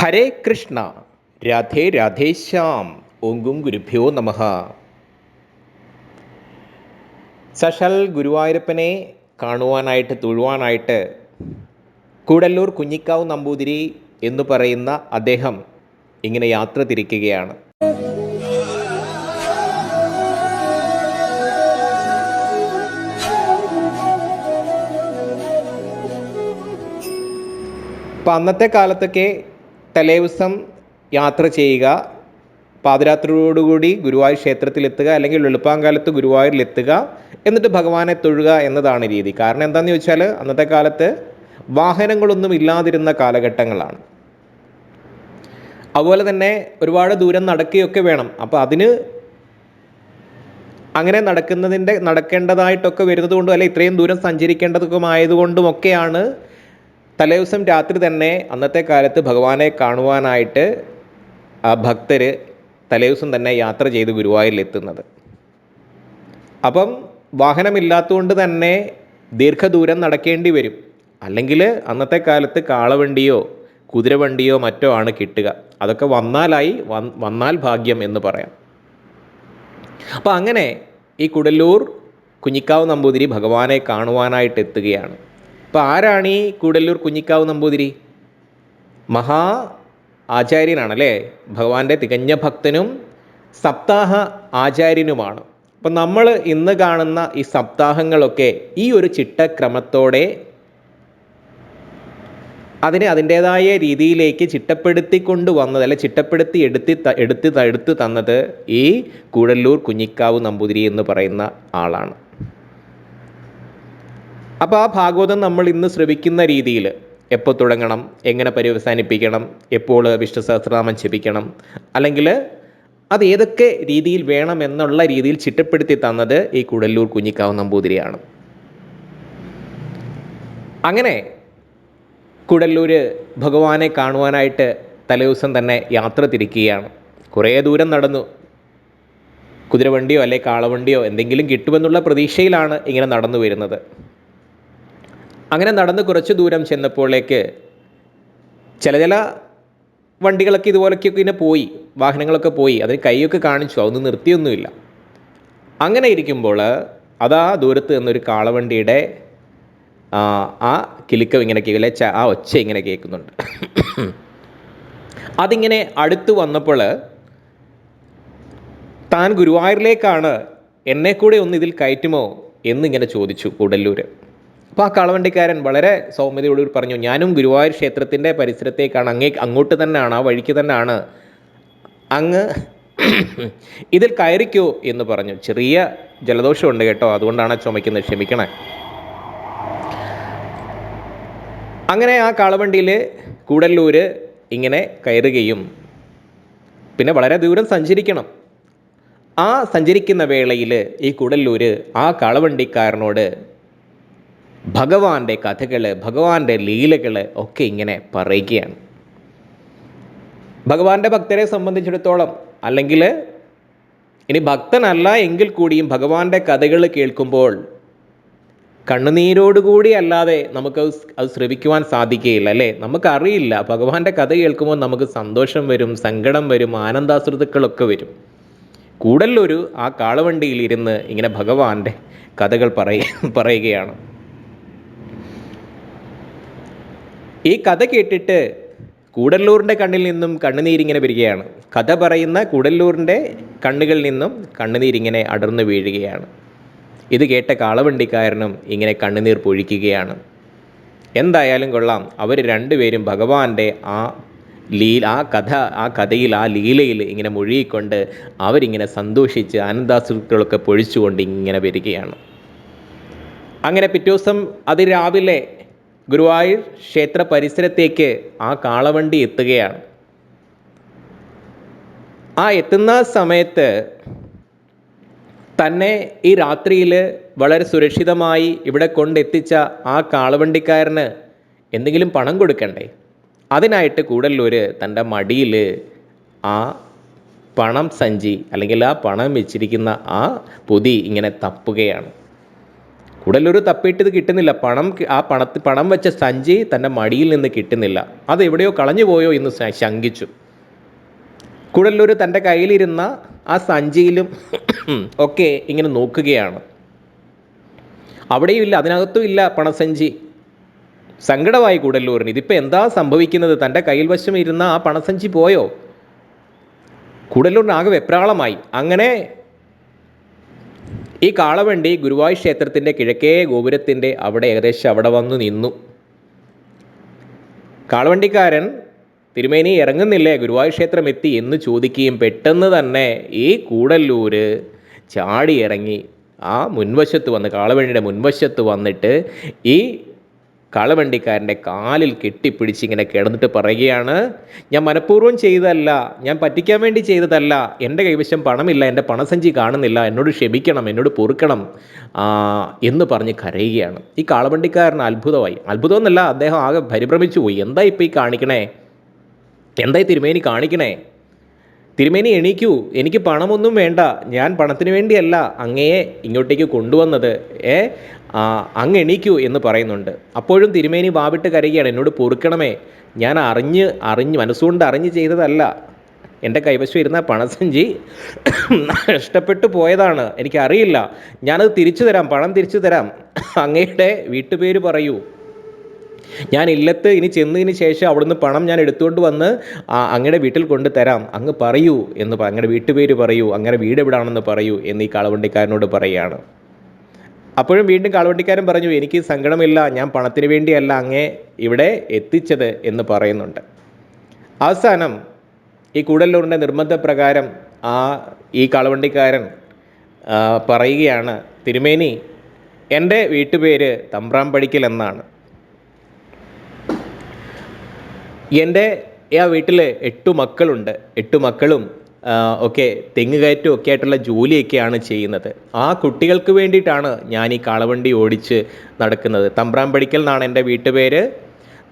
ഹരേ കൃഷ്ണ രാധേ രാധേശ്യാം ഓങ്കും ഗുരുഭ്യോ നമ. സശൽ ഗുരുവായൂരപ്പനെ കാണുവാനായിട്ട് തൊഴുവാനായിട്ട് കൂടല്ലൂർ കുഞ്ഞിക്കാവ് നമ്പൂതിരി എന്ന് പറയുന്ന അദ്ദേഹം ഇങ്ങനെ യാത്ര തിരിക്കുകയാണ്. അപ്പം അന്നത്തെ കാലത്തൊക്കെ തലേദിവസം യാത്ര ചെയ്യുക പാതിരാത്രിയോടുകൂടി ഗുരുവായൂർ ക്ഷേത്രത്തിലെത്തുക അല്ലെങ്കിൽ വെളുപ്പാങ്കാലത്ത് ഗുരുവായൂരിലെത്തുക എന്നിട്ട് ഭഗവാനെ തൊഴുക എന്നതാണ് രീതി. കാരണം എന്താണെന്ന് ചോദിച്ചാൽ അന്നത്തെ കാലത്ത് വാഹനങ്ങളൊന്നും ഇല്ലാതിരുന്ന കാലഘട്ടങ്ങളാണ്. അതുപോലെ തന്നെ ഒരുപാട് ദൂരം നടക്കുകയൊക്കെ വേണം. അപ്പോൾ അതിന് അങ്ങനെ നടക്കുന്നതിന്റെ നടക്കേണ്ടതായിട്ടൊക്കെ വരുന്നത് കൊണ്ടും അല്ലെങ്കിൽ ഇത്രയും ദൂരം ഒക്കെയാണ് തലേദിവസം രാത്രി തന്നെ അന്നത്തെ കാലത്ത് ഭഗവാനെ കാണുവാനായിട്ട് ആ ഭക്തർ തലേദിവസം തന്നെ യാത്ര ചെയ്ത് ഗുരുവായൂരിലെത്തുന്നത്. അപ്പം വാഹനമില്ലാത്തതുകൊണ്ട് തന്നെ ദീർഘദൂരം നടക്കേണ്ടി വരും. അല്ലെങ്കിൽ അന്നത്തെ കാലത്ത് കാളവണ്ടിയോ കുതിരവണ്ടിയോ മറ്റോ ആണ് കിട്ടുക. അതൊക്കെ വന്നാലായി വന്നാൽ ഭാഗ്യം എന്ന് പറയാം. അപ്പോൾ അങ്ങനെ ഈ കുടല്ലൂർ കുഞ്ഞിക്കാവ് നമ്പൂതിരി ഭഗവാനെ കാണുവാനായിട്ട് എത്തുകയാണ് അപ്പോൾ ആരാണ് ഈ കൂടല്ലൂർ കുഞ്ഞിക്കാവ് നമ്പൂതിരി? മഹാ ആചാര്യനാണല്ലേ? ഭഗവാന്റെ തികഞ്ഞ ഭക്തനും സപ്താഹ ആചാര്യനുമാണ്. അപ്പം നമ്മൾ ഇന്ന് കാണുന്ന ഈ സപ്താഹങ്ങളൊക്കെ ഈ ഒരു ചിട്ടക്രമത്തോടെ അതിനെ അതിന്റേതായ രീതിയിലേക്ക് ചിട്ടപ്പെടുത്തിക്കൊണ്ട് വന്നത് അല്ലെ ചിട്ടപ്പെടുത്തി എടുത്തി എടുത്ത് എടുത്ത് തന്നത് ഈ കൂടല്ലൂർ കുഞ്ഞിക്കാവ് നമ്പൂതിരി എന്ന് പറയുന്ന ആളാണ്. അപ്പോൾ ആ ഭാഗവതം നമ്മൾ ഇന്ന് ശ്രവിക്കുന്ന രീതിയിൽ എപ്പോൾ തുടങ്ങണം എങ്ങനെ പര്യവസാനിപ്പിക്കണം എപ്പോൾ വിഷ്ണു സഹസ്രനാമം ജപിക്കണം അല്ലെങ്കിൽ അത് ഏതൊക്കെ രീതിയിൽ വേണം എന്നുള്ള രീതിയിൽ ചിട്ടപ്പെടുത്തി തന്നത് ഈ കുടല്ലൂർ കുഞ്ഞിക്കാവ് നമ്പൂതിരിയാണ്. അങ്ങനെ കുടല്ലൂർ ഭഗവാനെ കാണുവാനായിട്ട് തലേദിവസം തന്നെ യാത്ര തിരിക്കുകയാണ്. കുറേ ദൂരം നടന്നു. കുതിരവണ്ടിയോ അല്ലെ കാളവണ്ടിയോ എന്തെങ്കിലും കിട്ടുമെന്നുള്ള പ്രതീക്ഷയിലാണ് ഇങ്ങനെ നടന്നു വരുന്നത്. അങ്ങനെ നടന്ന് കുറച്ച് ദൂരം ചെന്നപ്പോഴേക്ക് ചില ചില വണ്ടികളൊക്കെ ഇതുപോലൊക്കെ ഇങ്ങനെ പോയി വാഹനങ്ങളൊക്കെ പോയി അതിന് കൈയൊക്കെ കാണിച്ചു അതൊന്നും നിർത്തിയൊന്നുമില്ല. അങ്ങനെ ഇരിക്കുമ്പോൾ അതാ ദൂരത്ത് നിന്നൊരു കാളവണ്ടിയുടെ ആ, കിലുക്കം ഇങ്ങനെ കേൾക്കില്ല ച- ആ ഒച്ച ഇങ്ങനെ കേൾക്കുന്നുണ്ട്. അതിങ്ങനെ അടുത്ത് വന്നപ്പോൾ താൻ ഗുരുവായൂരിലേക്കാണ് എന്നെ കൂടെ ഒന്ന് ഇതിൽ കയറ്റുമോ എന്നിങ്ങനെ ചോദിച്ചു കൂടല്ലൂർ അപ്പോൾ ആ കളവണ്ടിക്കാരൻ വളരെ സൗമ്യതയോട് പറഞ്ഞു ഞാനും ഗുരുവായൂർ ക്ഷേത്രത്തിന്റെ പരിസരത്തേക്കാണ് അങ്ങേ അങ്ങോട്ട് തന്നെയാണ് ആ വഴിക്ക് തന്നെയാണ്. അങ്ങ് ഇതിൽ കയറിക്കോ എന്ന് പറഞ്ഞു. ചെറിയ ജലദോഷമുണ്ട് കേട്ടോ അതുകൊണ്ടാണ് ചുമയ്ക്കുന്നത് ക്ഷമിക്കണേ. അങ്ങനെ ആ കാളവണ്ടിയിൽ കൂടല്ലൂർ ഇങ്ങനെ കയറുകയും പിന്നെ വളരെ ദൂരം സഞ്ചരിക്കണം. ആ സഞ്ചരിക്കുന്ന വേളയിൽ ഈ കൂടല്ലൂർ ആ കാളവണ്ടിക്കാരനോട് ഭഗവാന്റെ കഥകൾ ഭഗവാന്റെ ലീലകൾ ഒക്കെ ഇങ്ങനെ പറയുകയാണ്. ഭഗവാന്റെ ഭക്തരെ സംബന്ധിച്ചിടത്തോളം അല്ലെങ്കിൽ ഇനി ഭക്തനല്ല എങ്കിൽ കൂടിയും ഭഗവാന്റെ കഥകൾ കേൾക്കുമ്പോൾ കണ്ണുനീരോടുകൂടി അല്ലാതെ നമുക്ക് അത് ശ്രവിക്കുവാൻ സാധിക്കുകയില്ല അല്ലേ? നമുക്കറിയില്ല. ഭഗവാന്റെ കഥ കേൾക്കുമ്പോൾ നമുക്ക് സന്തോഷം വരും സങ്കടം വരും ആനന്ദാശ്രുതുക്കളൊക്കെ വരും. കൂടല്ലൊരു ആ കാളവണ്ടിയിൽ ഇരുന്ന് ഇങ്ങനെ ഭഗവാന്റെ കഥകൾ പറയ പറയുകയാണ്. ഈ കഥ കേട്ടിട്ട് കൂടല്ലൂരിന്റെ കണ്ണിൽ നിന്നും കണ്ണുനീരിങ്ങനെ വരികയാണ്. കഥ പറയുന്ന കൂടല്ലൂരിന്റെ കണ്ണുകളിൽ നിന്നും കണ്ണുനീരിങ്ങനെ അടർന്നു വീഴുകയാണ്. ഇത് കേട്ട കാളവണ്ടിക്കാരനും ഇങ്ങനെ കണ്ണുനീർ പൊഴിക്കുകയാണ്. എന്തായാലും കൊള്ളാം. അവർ രണ്ടുപേരും ഭഗവാന്റെ ആ ലീ ആ കഥ ആ കഥയിൽ ആ ലീലയിൽ ഇങ്ങനെ മുഴുകിക്കൊണ്ട് അവരിങ്ങനെ സന്തോഷിച്ച് ആനന്ദാസുക്കളൊക്കെ പൊഴിച്ചുകൊണ്ട് ഇങ്ങനെ വരികയാണ്. അങ്ങനെ പിറ്റേ ദിവസം അതിരാവിലെ ഗുരുവായൂർ ക്ഷേത്ര പരിസരത്തേക്ക് ആ കാളവണ്ടി എത്തുകയാണ്. ആ എത്തുന്ന സമയത്ത് തന്നെ ഈ രാത്രിയിൽ വളരെ സുരക്ഷിതമായി ഇവിടെ കൊണ്ടെത്തിച്ച ആ കാളവണ്ടിക്കാരന് എന്തെങ്കിലും പണം കൊടുക്കണ്ടേ? അതിനായിട്ട് കൂടല്ലൂർ തന്റെ മടിയിൽ ആ പണം സഞ്ചി അല്ലെങ്കിൽ ആ പണം വെച്ചിരിക്കുന്ന ആ പൊതി ഇങ്ങനെ തപ്പുകയാണ്. കൂടല്ലൂർ തപ്പിയിട്ട് ഇത് കിട്ടുന്നില്ല. പണം ആ പണത്ത് പണം വെച്ച സഞ്ചി തന്റെ മടിയിൽ നിന്ന് കിട്ടുന്നില്ല. അത് എവിടെയോ കളഞ്ഞു പോയോ എന്ന് ശങ്കിച്ചു. കൂടല്ലൂർ തന്റെ കയ്യിലിരുന്ന ആ സഞ്ചിയിലും ഒക്കെ ഇങ്ങനെ നോക്കുകയാണ്. അവിടെയും ഇല്ല അതിനകത്തും ഇല്ല പണസഞ്ചി. സങ്കടമായി കൂടല്ലൂരിന്. ഇതിപ്പോൾ എന്താ സംഭവിക്കുന്നത്? തന്റെ കയ്യിൽ വശം ഇരുന്ന ആ പണസഞ്ചി പോയോ? കൂടല്ലൂരിന് ആകെ വെപ്രാളമായി. അങ്ങനെ ഈ കാളവണ്ടി ഗുരുവായൂർ ക്ഷേത്രത്തിന്റെ കിഴക്കേ ഗോപുരത്തിന്റെ അവിടെ ഏകദേശം അവിടെ വന്നു നിന്നു. കാളവണ്ടിക്കാരൻ തിരുമേനി ഇറങ്ങുന്നില്ലേ? ഗുരുവായൂർ ക്ഷേത്രം എത്തി എന്ന് ചോദിക്കുകയും പെട്ടെന്ന് തന്നെ ഈ കൂടല്ലൂർ ചാടി ഇറങ്ങി ആ മുൻവശത്ത് വന്ന് കാളവണ്ടിയുടെ മുൻവശത്ത് വന്നിട്ട് ഈ കാളവണ്ടിക്കാരന്റെ കാലിൽ കെട്ടിപ്പിടിച്ച് ഇങ്ങനെ കിടന്നിട്ട് പറയുകയാണ് ഞാൻ മനഃപൂർവം ചെയ്തതല്ല ഞാൻ പറ്റിക്കാൻ വേണ്ടി ചെയ്തതല്ല എന്റെ കൈവശം പണമില്ല എന്റെ പണസഞ്ചി കാണുന്നില്ല എന്നോട് ക്ഷമിക്കണം എന്നോട് പൊറുക്കണം എന്ന് പറഞ്ഞ് കരയുകയാണ്. ഈ കാളവണ്ടിക്കാരൻ അത്ഭുതമായി. അത്ഭുതമെന്നല്ല അദ്ദേഹം ആകെ പരിഭ്രമിച്ചു പോയി എന്താ ഈ കാണിക്കണേ? എന്തായി തിരുമേനി കാണിക്കണേ? തിരുമേനി എണീക്കൂ. എനിക്ക് പണമൊന്നും വേണ്ട. ഞാൻ പണത്തിന് വേണ്ടിയല്ല അങ്ങയെ ഇങ്ങോട്ടേക്ക് കൊണ്ടുവന്നത്. ഏ? അങ്ങ് എണീക്കൂ എന്ന് പറയുന്നുണ്ട്. അപ്പോഴും തിരുമേനി വാവിട്ട് കരയുകയാണ്. എന്നോട് പൊറുക്കണമേ. ഞാൻ അറിഞ്ഞ് അറിഞ്ഞ് മനസ്സുകൊണ്ട് അറിഞ്ഞ് ചെയ്തതല്ല. എന്റെ കൈവശം ഇരുന്ന പണസഞ്ചി നഷ്ടപ്പെട്ടു പോയതാണ്. എനിക്കറിയില്ല. ഞാനത് തിരിച്ചു തരാം. പണം തിരിച്ചു തരാം. അങ്ങയുടെ വീട്ടുപേര് പറയൂ. ഞാൻ ഇല്ലത്ത് ഇനി ചെന്നതിന് ശേഷം അവിടുന്ന് പണം ഞാൻ എടുത്തുകൊണ്ട് വന്ന് അങ്ങയുടെ വീട്ടിൽ കൊണ്ട് തരാം അങ്ങ് പറയൂ എന്ന് അങ്ങയുടെ വീട്ടുപേര് പറയൂ അങ്ങനെ വീട് എവിടാണെന്ന് പറയൂ എന്ന് ഈ കാളവണ്ടിക്കാരനോട് പറയുകയാണ് അപ്പോഴും വീണ്ടും കാളവണ്ടിക്കാരൻ പറഞ്ഞു എനിക്ക് സങ്കടമില്ല ഞാൻ പണത്തിന് വേണ്ടിയല്ല അങ്ങേ ഇവിടെ എത്തിച്ചത് എന്ന് പറയുന്നുണ്ട്. അവസാനം ഈ കൂടല്ലൂരിന്റെ നിർബന്ധപ്രകാരം ആ ഈ കാളവണ്ടിക്കാരൻ പറയുകയാണ് തിരുമേനി എന്റെ വീട്ടുപേര് തമ്പ്രാമ്പടിക്കൽ എന്നാണ്. എന്റെ ആ വീട്ടിൽ എട്ടു മക്കളുണ്ട്. എട്ടു മക്കളും ഒക്കെ തെങ്ങ് കയറ്റും ഒക്കെ ആയിട്ടുള്ള ജോലിയൊക്കെയാണ് ചെയ്യുന്നത്. ആ കുട്ടികൾക്ക് വേണ്ടിയിട്ടാണ് ഞാൻ ഈ കാളവണ്ടി ഓടിച്ച് നടക്കുന്നത്. തമ്പ്രാമ്പടിക്കൽ എന്നാണ് എന്റെ വീട്ടുപേര്.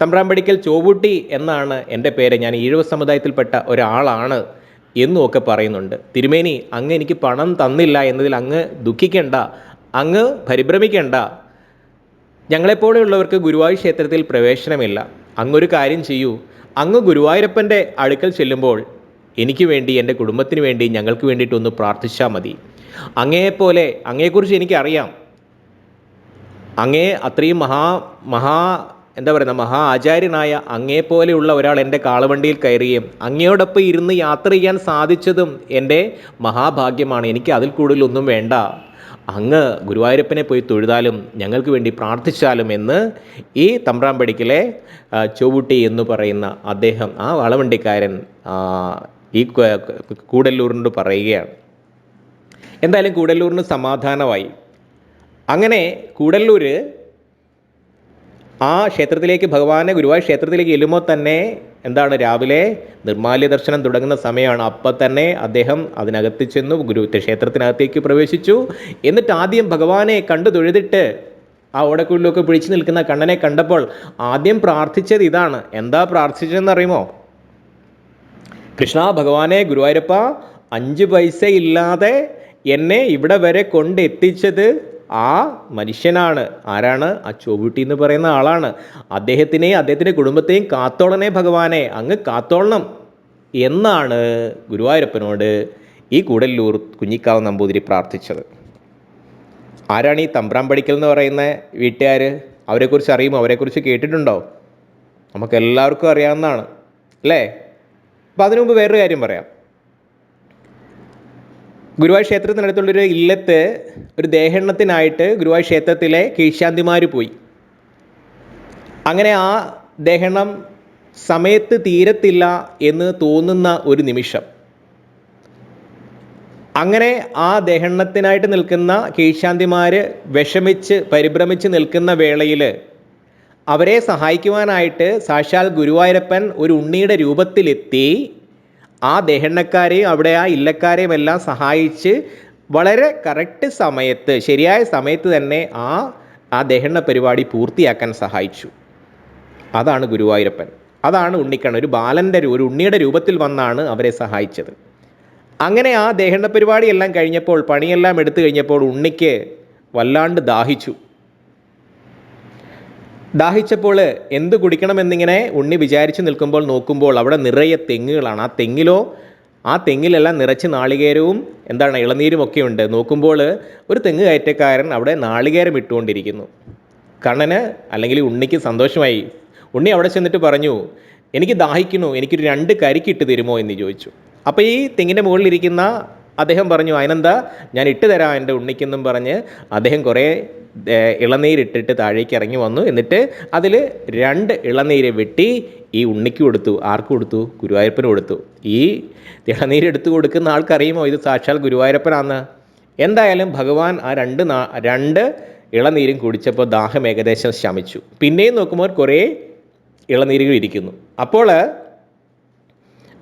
തമ്പ്രാമ്പടിക്കൽ ചോവൂട്ടി എന്നാണ് എന്റെ പേര്. ഞാൻ ഈഴവ സമുദായത്തിൽപ്പെട്ട ഒരാളാണ് എന്നും ഒക്കെ പറയുന്നുണ്ട്. തിരുമേനി അങ്ങ് എനിക്ക് പണം തന്നില്ല എന്നതിൽ അങ്ങ് ദുഃഖിക്കേണ്ട അങ്ങ് പരിഭ്രമിക്കേണ്ട. ഞങ്ങളെപ്പോലെയുള്ളവർക്ക് ഗുരുവായൂർ ക്ഷേത്രത്തിൽ പ്രവേശനമില്ല. അങ്ങൊരു കാര്യം ചെയ്യൂ. അങ്ങ് ഗുരുവായൂരപ്പന്റെ അടുക്കൽ ചെല്ലുമ്പോൾ എനിക്ക് വേണ്ടി എന്റെ കുടുംബത്തിന് വേണ്ടി ഞങ്ങൾക്ക് വേണ്ടിയിട്ടൊന്ന് പ്രാർത്ഥിച്ചാൽ മതി. അങ്ങയെപ്പോലെ അങ്ങയെക്കുറിച്ച് എനിക്കറിയാം. അങ്ങേ അത്രയും മഹാ മഹാ എന്താ പറയുക മഹാ ആചാര്യനായ അങ്ങേപ്പോലെയുള്ള ഒരാൾ എന്റെ കാളവണ്ടിയിൽ കയറുകയും അങ്ങയോടൊപ്പം ഇരുന്ന് യാത്ര ചെയ്യാൻ സാധിച്ചതും എന്റെ മഹാഭാഗ്യമാണ്. എനിക്ക് അതിൽ കൂടുതലൊന്നും വേണ്ട. അങ്ങ് ഗുരുവായൂരപ്പനെ പോയി തൊഴുതാലും ഞങ്ങൾക്ക് വേണ്ടി പ്രാർത്ഥിച്ചാലും എന്ന് ഈ തമ്പ്രാമ്പടിക്കലെ ചോവുട്ടി എന്ന് പറയുന്ന അദ്ദേഹം ആ വളവണ്ടിക്കാരൻ ഈ കൂടല്ലൂരിനോട് പറയുകയാണ്. എന്തായാലും കൂടല്ലൂരിന് സമാധാനമായി. അങ്ങനെ കൂടല്ലൂർ ആ ക്ഷേത്രത്തിലേക്ക് ഭഗവാനെ ഗുരുവായൂർ ക്ഷേത്രത്തിലേക്ക് ചെല്ലുമ്പോൾ തന്നെ എന്താണ് രാവിലെ നിർമാല്യ ദർശനം തുടങ്ങുന്ന സമയമാണ്. അപ്പം തന്നെ അദ്ദേഹം അതിനകത്ത് ചെന്നു ഗുരു ക്ഷേത്രത്തിനകത്തേക്ക് പ്രവേശിച്ചു. എന്നിട്ട് ആദ്യം ഭഗവാനെ കണ്ടു തൊഴുതിട്ട് ആ ഓടക്കുള്ളിലൊക്കെ പിടിച്ചു നിൽക്കുന്ന കണ്ണനെ കണ്ടപ്പോൾ ആദ്യം പ്രാർത്ഥിച്ചത് ഇതാണ്. എന്താ പ്രാർത്ഥിച്ചതെന്ന് അറിയുമോ? കൃഷ്ണ ഭഗവാനെ ഗുരുവായൂരപ്പ അഞ്ച് പൈസ ഇല്ലാതെ എന്നെ ഇവിടെ വരെ കൊണ്ടെത്തിച്ചത് ആ മനുഷ്യനാണ്. ആരാണ്? ആ ചൊവ്വുട്ടി എന്ന് പറയുന്ന ആളാണ്. അദ്ദേഹത്തിനെയും അദ്ദേഹത്തിന്റെ കുടുംബത്തെയും കാത്തോളണേ ഭഗവാനെ അങ്ങ് കാത്തോളണം എന്നാണ് ഗുരുവായൂരപ്പനോട് ഈ കൂടല്ലൂർ കുഞ്ഞിക്കാവ് നമ്പൂതിരി പ്രാർത്ഥിച്ചത്. ആരാണ് ഈ തമ്പ്രാമ്പടിക്കൽ എന്ന് പറയുന്ന വീട്ടുകാർ അവരെക്കുറിച്ച് അറിയുമോ? അവരെക്കുറിച്ച് കേട്ടിട്ടുണ്ടോ? നമുക്കെല്ലാവർക്കും അറിയാവുന്നതാണ് അല്ലേ? അപ്പം അതിനു മുമ്പ് വേറൊരു കാര്യം പറയാം. ഗുരുവായൂർ ക്ഷേത്രത്തിനടുത്തുള്ളൊരു ഇല്ലത്ത് ഒരു ദേഹെണ്ണത്തിനായിട്ട് ഗുരുവായൂർ ക്ഷേത്രത്തിലെ കീഴ്ശാന്തിമാർ പോയി. അങ്ങനെ ആ ദേഹണം സമയത്ത് തീരത്തില്ല എന്ന് തോന്നുന്ന ഒരു നിമിഷം. അങ്ങനെ ആ ദഹനത്തിനായിട്ട് നിൽക്കുന്ന കീഴ്ശാന്തിമാർ വിഷമിച്ച് പരിഭ്രമിച്ച് നിൽക്കുന്ന വേളയിൽ അവരെ സഹായിക്കുവാനായിട്ട് സാക്ഷാൽ ഗുരുവായൂരപ്പൻ ഒരു ഉണ്ണിയുടെ രൂപത്തിലെത്തി. ആ ദഹനക്കാരെയും അവിടെ ആ ഇല്ലക്കാരെയും എല്ലാം സഹായിച്ച് വളരെ കറക്റ്റ് സമയത്ത് ശരിയായ സമയത്ത് തന്നെ ആ ആ ദഹന പരിപാടി പൂർത്തിയാക്കാൻ സഹായിച്ചു. അതാണ് ഗുരുവായൂരപ്പൻ. അതാണ് ഉണ്ണിക്കണ്ണൻ. ഒരു ബാലന്റെ ഒരു ഉണ്ണിയുടെ രൂപത്തിൽ വന്നാണ് അവരെ സഹായിച്ചത്. അങ്ങനെ ആ ദേഹണ്ണ പരിപാടിയെല്ലാം കഴിഞ്ഞപ്പോൾ പണിയെല്ലാം എടുത്തു കഴിഞ്ഞപ്പോൾ ഉണ്ണിക്ക് വല്ലാണ്ട് ദാഹിച്ചു. ദാഹിച്ചപ്പോൾ എന്ത് കുടിക്കണമെന്നിങ്ങനെ ഉണ്ണി വിചാരിച്ചു നിൽക്കുമ്പോൾ നോക്കുമ്പോൾ അവിടെ നിറയെ തെങ്ങുകളാണ്. ആ തെങ്ങിലോ ആ തെങ്ങിലെല്ലാം നിറച്ച് നാളികേരവും എന്താണ് ഇളനീരും ഒക്കെ ഉണ്ട്. നോക്കുമ്പോൾ ഒരു തെങ്ങ് കയറ്റക്കാരൻ അവിടെ നാളികേരം ഇട്ടുകൊണ്ടിരിക്കുന്നു. കണ്ണന് അല്ലെങ്കിൽ ഉണ്ണിക്ക് സന്തോഷമായി. ഉണ്ണി അവിടെ ചെന്നിട്ട് പറഞ്ഞു എനിക്ക് ദാഹിക്കുന്നു എനിക്കൊരു രണ്ട് കരിക്കിട്ട് തരുമോ? എന്ന് ചോദിച്ചു. അപ്പോൾ ഈ തെങ്ങിന്റെ മുകളിലിരിക്കുന്ന അദ്ദേഹം പറഞ്ഞു അതിനെന്താ? ഞാൻ ഇട്ട് തരാം എന്റെ ഉണ്ണിക്കെന്നും പറഞ്ഞ് അദ്ദേഹം കുറേ ഇളനീരിട്ടിട്ട് താഴേക്ക് ഇറങ്ങി വന്നു. എന്നിട്ട് അതിൽ രണ്ട് ഇളനീര് വെട്ടി ഈ ഉണ്ണിക്ക് കൊടുത്തു. ആർക്ക് കൊടുത്തു? ഗുരുവായൂരപ്പന് കൊടുത്തു. ഈ ഇളനീര് എടുത്തു കൊടുക്കുന്ന ആൾക്കറിയുമോ? ഇത് സാക്ഷാൽ ഗുരുവായൂരപ്പനാന്ന്. എന്തായാലും ഭഗവാൻ ആ രണ്ട് രണ്ട് ഇളനീരും കുടിച്ചപ്പോൾ ദാഹം ഏകദേശം ശമിച്ചു. പിന്നെയും നോക്കുമ്പോൾ കുറേ ഇളനീരുകൾ ഇരിക്കുന്നു. അപ്പോൾ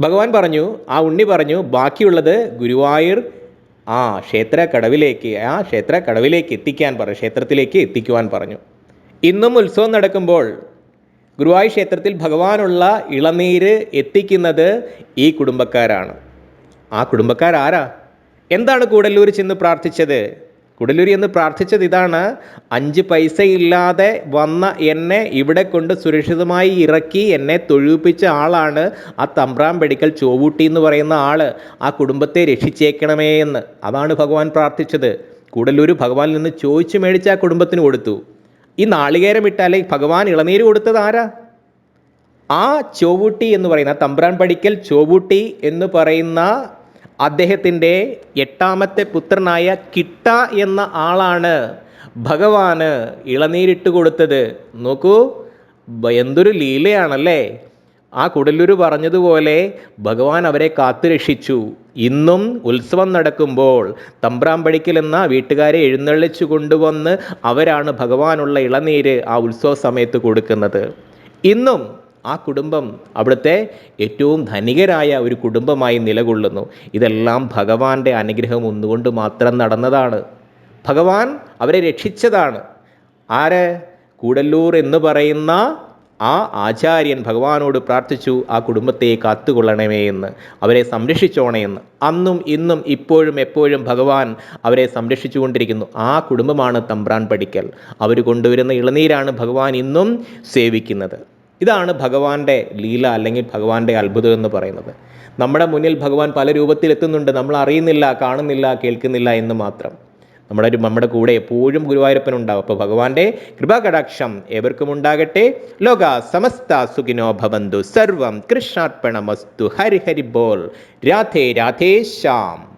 ഭഗവാൻ പറഞ്ഞു ആ ഉണ്ണി പറഞ്ഞു ബാക്കിയുള്ളത് ഗുരുവായൂർ ആ ക്ഷേത്ര കടവിലേക്ക് ആ ക്ഷേത്ര കടവിലേക്ക് എത്തിക്കാൻ പറഞ്ഞു ക്ഷേത്രത്തിലേക്ക് എത്തിക്കുവാൻ പറഞ്ഞു. ഇന്നും ഉത്സവം നടക്കുമ്പോൾ ഗുരുവായൂർ ക്ഷേത്രത്തിൽ ഭഗവാനുള്ള ഇളനീര് എത്തിക്കുന്നത് ഈ കുടുംബക്കാരാണ്. ആ കുടുംബക്കാരാരാ? എന്താണ് കൂടല്ലൂർ ചെന്ന് പ്രാർത്ഥിച്ചത്? കൂടല്ലൂർ എന്ന് പ്രാർത്ഥിച്ചത് ഇതാണ്. അഞ്ച് പൈസ ഇല്ലാതെ വന്ന എന്നെ ഇവിടെ കൊണ്ട് സുരക്ഷിതമായി ഇറക്കി എന്നെ തൊഴിപ്പിച്ച ആളാണ് ആ തമ്പ്രാൻ പെടിക്കൽ ചോവൂട്ടി എന്ന് പറയുന്ന ആൾ ആ കുടുംബത്തെ രക്ഷിച്ചേക്കണമേ എന്ന് അതാണ് ഭഗവാൻ പ്രാർത്ഥിച്ചത്. കൂടല്ലൂർ ഭഗവാനിൽ നിന്ന് ചോദിച്ചു മേടിച്ച് ആ കുടുംബത്തിന് കൊടുത്തു. ഈ നാളികേരം ഇട്ടാലേ ഭഗവാൻ ഇളനീര് കൊടുത്തത് ആരാ? ആ ചോവൂട്ടി എന്ന് പറയുന്ന തമ്പ്രാൻ പടിക്കൽ ചോവൂട്ടി എന്ന് പറയുന്ന അദ്ദേഹത്തിന്റെ എട്ടാമത്തെ പുത്രനായ കിട്ട എന്ന ആളാണ് ഭഗവാന് ഇളനീരിട്ട് കൊടുത്തത്. നോക്കൂ എന്തൊരു ലീലയാണല്ലേ? ആ കുടലൂർ പറഞ്ഞതുപോലെ ഭഗവാൻ അവരെ കാത്തു രക്ഷിച്ചു. ഇന്നും ഉത്സവം നടക്കുമ്പോൾ തമ്പ്രാമ്പടിക്കൽ എന്ന വീട്ടുകാരെ എഴുന്നള്ളിച്ചു കൊണ്ടുവന്ന് അവരാണ് ഭഗവാനുള്ള ഇളനീര് ആ ഉത്സവ സമയത്ത് കൊടുക്കുന്നത്. ഇന്നും ആ കുടുംബം അവിടുത്തെ ഏറ്റവും ധനികരായ ഒരു കുടുംബമായി നിലകൊള്ളുന്നു. ഇതെല്ലാം ഭഗവാന്റെ അനുഗ്രഹം ഒന്നുകൊണ്ട് മാത്രം നടന്നതാണ്. ഭഗവാൻ അവരെ രക്ഷിച്ചതാണ്. ആര്? കൂടല്ലൂർ എന്ന് പറയുന്ന ആ ആചാര്യൻ ഭഗവാനോട് പ്രാർത്ഥിച്ചു ആ കുടുംബത്തെ കാത്തുകൊള്ളണമേ എന്ന്. അവരെ സംരക്ഷിച്ചോണേ എന്ന്. അന്നും ഇന്നും ഇപ്പോഴും എപ്പോഴും ഭഗവാൻ അവരെ സംരക്ഷിച്ചുകൊണ്ടിരിക്കുന്നു. ആ കുടുംബമാണ് തമ്പ്രാൻ പഠിക്കൽ അവർ കൊണ്ടുവരുന്ന ഇളനീരാണ് ഭഗവാൻ ഇന്നും സേവിക്കുന്നത്. ഇതാണ് ഭഗവാന്റെ ലീല അല്ലെങ്കിൽ ഭഗവാന്റെ അത്ഭുതം എന്ന് പറയുന്നത്. നമ്മുടെ മുന്നിൽ ഭഗവാൻ പല രൂപത്തിലെത്തുന്നുണ്ട് നമ്മൾ അറിയുന്നില്ല കാണുന്നില്ല കേൾക്കുന്നില്ല എന്ന് മാത്രം. നമ്മുടെ ഒരു നമ്മുടെ കൂടെ എപ്പോഴും ഗുരുവായൂരപ്പൻ ഉണ്ടാവും. അപ്പോൾ ഭഗവാന്റെ കൃപാകടാക്ഷം ഏവർക്കും ഉണ്ടാകട്ടെ. ലോക സമസ്ത സുഖിനോ ഭവന്തു. സർവം കൃഷ്ണാർപ്പണമസ്തു. ഹരി ഹരി ബോൾ. രാധേ രാധേ ശ്യാം.